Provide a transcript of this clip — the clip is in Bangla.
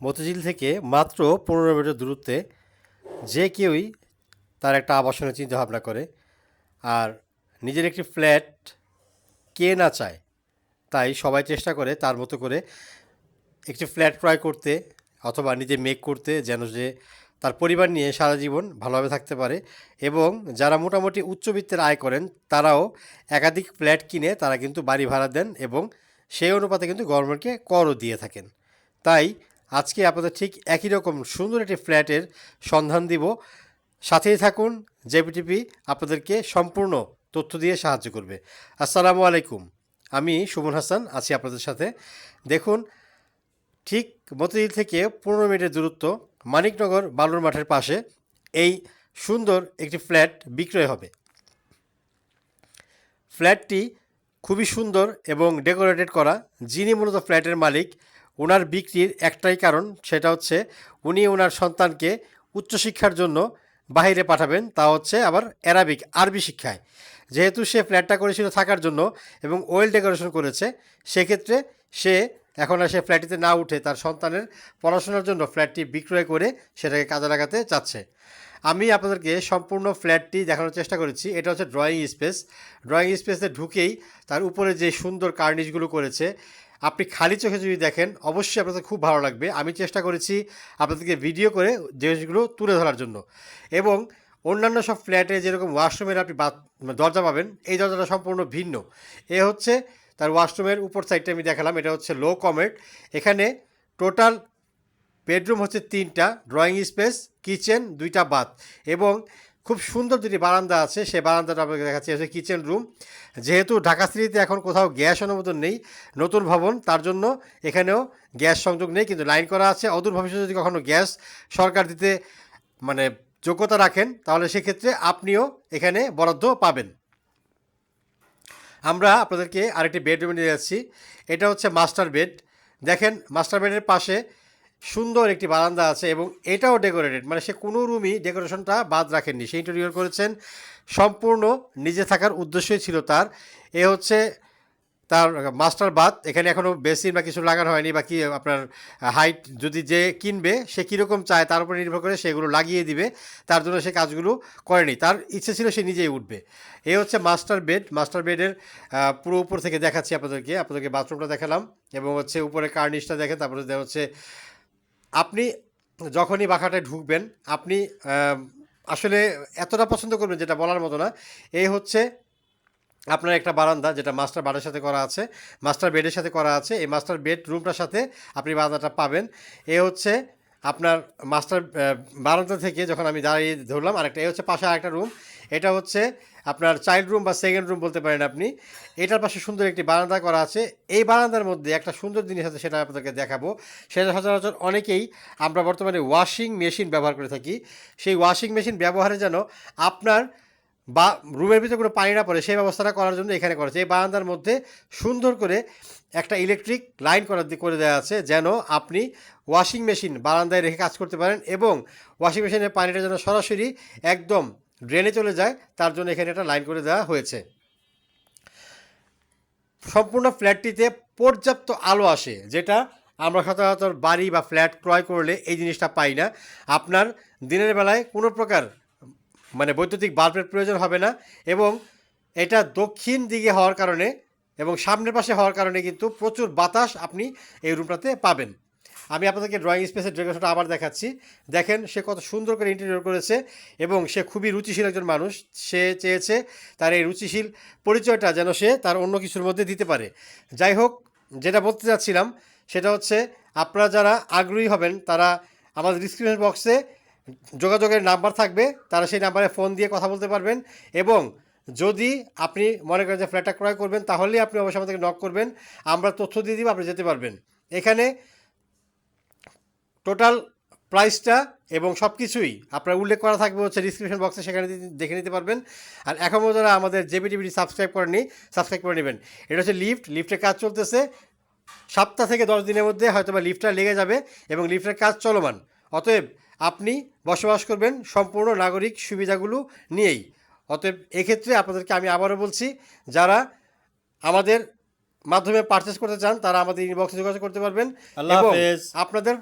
মতিঝিল থেকে মাত্র পনেরো মিটার দূরত্বে যে কেউই তার একটা আবাসনের চিন্তা ভাবনা করে। আর নিজের একটি ফ্ল্যাট কে না চায়, তাই সবাই চেষ্টা করে তার মতো করে একটি ফ্ল্যাট ক্রয় করতে অথবা নিজে মেক করতে যেন যে তার পরিবার নিয়ে সারা জীবন ভালোভাবে থাকতে পারে এবং যারা মোটামুটি উচ্চবিত্তের আয় করেন, তারাও একাধিক ফ্ল্যাট কিনে তারা কিন্তু বাড়ি ভাড়া দেন এবং সেই অনুপাতে কিন্তু গভর্নমেন্টকে করও দিয়ে থাকেন। তাই আজকে আপনাদের ঠিক একই রকম সুন্দর একটি ফ্ল্যাটের সন্ধান দিব। সাথেই থাকুন, জেপিটিপি আপনাদেরকে সম্পূর্ণ তথ্য দিয়ে সাহায্য করবে। আসসালামু আলাইকুম, আমি সুমন হাসান, আছি আপনাদের সাথে। দেখুন, ঠিক মতিঝিল থেকে পনেরো মিনিটের দূরত্ব, মানিকনগর বালুর মাঠের পাশে এই সুন্দর একটি ফ্ল্যাট বিক্রয় হবে। ফ্ল্যাটটি খুবই সুন্দর এবং ডেকোরেটেড করা। যিনি মূলত ফ্ল্যাটের মালিক ওনার বিক্রির একটাই কারণ সেটা হচ্ছে উনি ওনার সন্তানকে উচ্চশিক্ষার জন্য বাইরে পাঠাবেন, তা হচ্ছে আবার অ্যারাবিক, আরবি শিক্ষায়। যেহেতু সে ফ্ল্যাটটা করেছিল থাকার জন্য এবং ওয়েল ডেকোরেশন করেছে, সেক্ষেত্রে সে এখন আর সে ফ্ল্যাটটিতে না উঠে তার সন্তানের পড়াশোনার জন্য ফ্ল্যাটটি বিক্রয় করে সেটাকে কাজে লাগাতে চাচ্ছে। আমি আপনাদেরকে সম্পূর্ণ ফ্ল্যাটটি দেখানোর চেষ্টা করেছি। এটা হচ্ছে ড্রয়িং স্পেস ড্রয়িং স্পেসে ঢুকেই তার উপরে যে সুন্দর কার্নিশগুলো করেছে আপনি খালি চোখে যদি দেখেন, অবশ্যই আপনাদের খুব ভালো লাগবে। আমি চেষ্টা করেছি আপনাদেরকে ভিডিও করে জিনিসগুলো তুলে ধরার জন্য। এবং অন্যান্য সব ফ্ল্যাটে যেরকম ওয়াশরুমের আপনি বাথ দরজা পাবেন, এই দরজাটা সম্পূর্ণ ভিন্ন। এ হচ্ছে তার ওয়াশরুমের উপর সাইডটা আমি দেখালাম, এটা হচ্ছে লো কমেট এখানে টোটাল বেডরুম হচ্ছে তিনটা ড্রয়িং স্পেস কিচেন দুইটা বাথ এবং খুব সুন্দর দুটি বারান্দা আছে। সেই বারান্দাটা আপনাকে দেখাচ্ছি। হচ্ছে কিচেন রুম। যেহেতু ঢাকা সিটিতে এখন কোথাও গ্যাস অনুমোদন নেই, নতুন ভবন, তার জন্য এখানেও গ্যাস সংযোগ নেই, কিন্তু লাইন করা আছে। অদূর ভবিষ্যতে যদি কখনও গ্যাস সরকার দিতে মানে যোগ্যতা রাখেন, তাহলে সেক্ষেত্রে আপনিও এখানে বরাদ্দ পাবেন। আমরা আপনাদেরকে আরেকটি বেডরুমে নিয়ে যাচ্ছি। এটা হচ্ছে মাস্টার বেড। দেখেন, মাস্টার বেডের পাশে সুন্দর একটি বারান্দা আছে এবং এটাও ডেকোরেটেড মানে সে কোনো রুমই ডেকোরেশনটা বাদ রাখেননি। সে ইন্টেরিয়র করেছেন, সম্পূর্ণ নিজে থাকার উদ্দেশ্যই ছিল তার। এ হচ্ছে তার মাস্টার বাথ এখানে এখনও বেসিন বা কিছু লাগানো হয়নি বা কি আপনার হাইট যদি যে কিনবে, সে কীরকম চায় তার উপর নির্ভর করে সেগুলো লাগিয়ে দিবে। তার জন্য সে কাজগুলো করেনি। তার ইচ্ছে ছিল সে নিজেই উঠবে। এ হচ্ছে মাস্টার বেড মাস্টার বেডের পুরো উপর থেকে দেখাচ্ছি আপনাদেরকে। আপনাদেরকে বাথরুমটা দেখালাম এবং হচ্ছে উপরে কার্নিশটা দেখেন, তারপরে দেখা হচ্ছে আপনি যখনই বাঁকাটায় ঢুকবেন, আপনি আসলে এতটা পছন্দ করবেন যেটা বলার মতো না। এই হচ্ছে আপনার একটা বারান্দা যেটা মাস্টার বারের সাথে করা আছে, মাস্টার বেডের সাথে করা আছে। এই মাস্টার বেড রুমটার সাথে আপনি বারান্দাটা পাবেন। এ হচ্ছে আপনার মাস্টার বারান্দা থেকে যখন আমি দাঁড়িয়ে ধরলাম, আরেকটা এই হচ্ছে পাশে আরেকটা রুম। এটা হচ্ছে আপনার চাইল্ড রুম বা সেকেন্ড রুম বলতে পারেন আপনি। এটার পাশে সুন্দর একটি বারান্দা করা আছে। এই বারান্দার মধ্যে একটা সুন্দর জিনিস আছে সেটা আপনাদেরকে দেখাবো। সেটা সচরাচর অনেকেই আমরা বর্তমানে ওয়াশিং মেশিন ব্যবহার করে থাকি। সেই ওয়াশিং মেশিন ব্যবহারে যেন আপনার বা রুমের ভিতরে কোনো পানি না পড়ে সেই ব্যবস্থাটা করার জন্য এখানে করেছে এই বারান্দার মধ্যে সুন্দর করে একটা ইলেকট্রিক লাইন করা করে দেওয়া আছে যেন আপনি ওয়াশিং মেশিন বারান্দায় রেখে কাজ করতে পারেন এবং ওয়াশিং মেশিনের পানিটা যেন সরাসরি একদম ড্রেনে চলে যায়, তার জন্য এখানে একটা লাইন করে দেওয়া হয়েছে। সম্পূর্ণ ফ্ল্যাটটিতে পর্যাপ্ত আলো আসে, যেটা আমরা সচরাচর বাড়ি বা ফ্ল্যাট ক্রয় করলে এই জিনিসটা পাই না। আপনার দিনের বেলায় কোনো প্রকার মানে বৈদ্যুতিক বাল্বের প্রয়োজন হবে না এবং এটা দক্ষিণ দিকে হওয়ার কারণে এবং সামনের পাশে হওয়ার কারণে কিন্তু প্রচুর বাতাস আপনি এই রুমটাতে পাবেন। আমি আপনাদেরকে ড্রয়িং স্পেসের ডেকোরেশনটা আবার দেখাচ্ছি। দেখেন, সে কত সুন্দর করে ইন্টেরিয়র করেছে এবং সে খুবই রুচিশীল একজন মানুষ। সে চেয়েছে তার এই রুচিশীল পরিচয়টা যেন সে তার অন্য কিছুর মধ্যে দিতে পারে। যাই হোক, যেটা বলতে চাচ্ছিলাম সেটা হচ্ছে, আপনারা যারা আগ্রহী হবেন, তারা আমাদের ডিসক্রিপশন বক্সে যোগাযোগের নাম্বার থাকবে। তারা সেই নাম্বারে ফোন দিয়ে কথা বলতে পারবেন এবং যদি আপনি মনে করেন যে ফ্ল্যাটটা ক্রয় করবেন, তাহলেই আপনি অবশ্যই আমাদেরকে নক করবেন। আমরা তথ্য দিয়ে দিব, আপনি যেতে পারবেন। এখানে টোটাল প্রাইসটা এবং সব কিছুই আপনার উল্লেখ করা থাকবে হচ্ছে ডিসক্রিপশন বক্সে সেখানে দেখে নিতে পারবেন। আর এখনও যারা আমাদের জেবি টিভিটি সাবস্ক্রাইব করেনি সাবস্ক্রাইব করে নেবেন। এটা হচ্ছে লিফট লিফটের কাজ চলতেছে। সপ্তাহ থেকে দশ দিনের মধ্যে হয়তো বা লিফটটা লেগে যাবে এবং লিফটের কাজ চলমান। অতএব আপনি বসবাস করবেন সম্পূর্ণ নাগরিক সুবিধাগুলো নিয়েই। অতএব এক্ষেত্রে আপনাদেরকে আমি আবারও বলছি যারা আমাদের মাধ্যমে পারচেস করতে চান তারা আমাদের ইনবক্সে যোগাযোগ করতে পারবেন। এবং আপনাদের